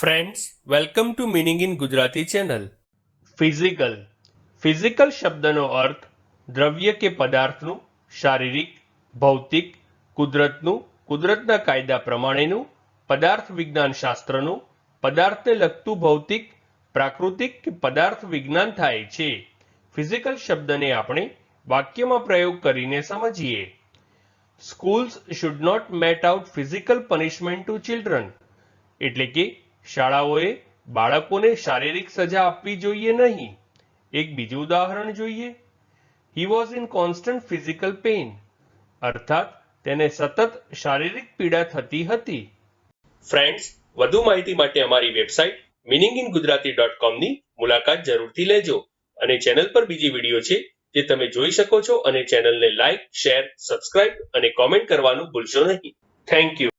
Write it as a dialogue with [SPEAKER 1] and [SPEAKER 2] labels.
[SPEAKER 1] Friends welcome to meaning in Gujarati channel physical physical શબ્દનો અર્થ દ્રવ્ય કે પદાર્થનું શારીરિક ભૌતિક કુદરતનું કુદરતના કાયદા પ્રમાણેનું પદાર્થ વિજ્ઞાન શાસ્ત્રનું પદાર્થને લગતું ભૌતિક પ્રાકૃતિક કે પદાર્થ વિજ્ઞાન થાય છે ફિઝિકલ શબ્દને આપણે વાક્યમાં પ્રયોગ કરીને સમજીએ schools should not mete out physical punishment to children એટલે કે શાળાઓએ બાળકોને શારીરિક સજા આપવી જોઈએ નહીં. એક બીજું ઉદાહરણ જોઈએ. He was in constant physical pain અર્થાત, તેને સતત શારીરિક પીડા થતી હતી. ફ્રેન્ડ્સ વધુ માહિતી માટે અમારી website meaning in Gujarati dot કોમની મુલાકાત જરૂરથી લેજો અને ચેનલ પર બીજી વીડિયો છે જે તમે જોઈ શકો છો અને ચેનલને લાઇક શેર સબસ્ક્રાઇબ અને કોમેન્ટ કરવાનું ભૂલશો નહીં. Thank you